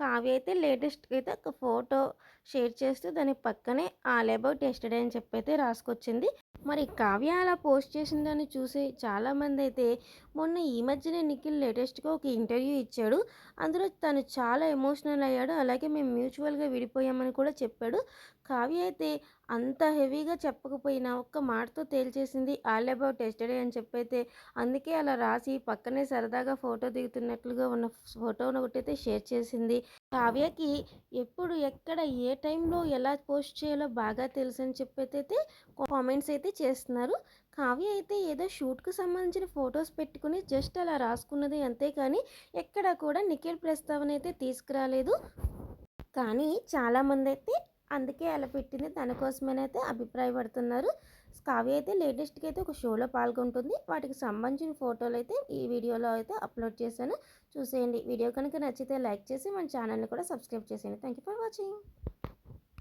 Kavya అయితే latest అయితే ఒక ఫోటో షేర్ చేస్తూ దాని పక్కనే ఆల్ అబౌట్ ఎస్టర్డే అని చెప్పి అయితే రాసుకొచ్చింది. మరి కావ్య అలా పోస్ట్ చేసిందని చూసి చాలామంది అయితే మొన్న ఈ మధ్యనే నిఖిల్ లేటెస్ట్గా ఒక ఇంటర్వ్యూ ఇచ్చాడు. అందులో తను చాలా ఎమోషనల్ అయ్యాడు. అలాగే మేము మ్యూచువల్గా విడిపోయామని కూడా చెప్పాడు. కావ్య అయితే అంత హెవీగా చెప్పకపోయినా ఒక్క మాటతో తేల్చేసింది ఆల్ అబౌట్ ఎస్టర్డే అని చెప్పైతే అందుకే అలా రాసి పక్కనే సరదాగా ఫోటో దిగుతున్నట్లుగా ఉన్న ఫోటోను ఒకటైతే షేర్ చేసింది. కావ్యకి ఎప్పుడు ఎక్కడ ఏ టైంలో ఎలా పోస్ట్ చేయాలో బాగా తెలుసు అని చెప్పైతే కామెంట్స్ అయితే చేస్తున్నారు. కావ్య అయితే ఏదో షూట్కు సంబంధించిన ఫొటోస్ పెట్టుకుని జస్ట్ అలా రాసుకున్నది అంతేకాని ఎక్కడ కూడా నిఖిల్ ప్రస్తావన అయితే తీసుకురాలేదు. కానీ చాలామంది అయితే అందుకే అలా పెట్టింది. తన కోసమేనైతే అభిప్రాయపడుతున్నారు. కావ్య అయితే లేటెస్ట్గా అయితే ఒక షోలో పాల్గొంటుంది. వాటికి సంబంధించిన ఫోటోలు అయితే ఈ వీడియోలో అయితే అప్లోడ్ చేశాను. చూసేయండి. వీడియో కనుక నచ్చితే లైక్ చేసి మన ఛానల్ని కూడా సబ్స్క్రైబ్ చేసేయండి. Thank you for watching.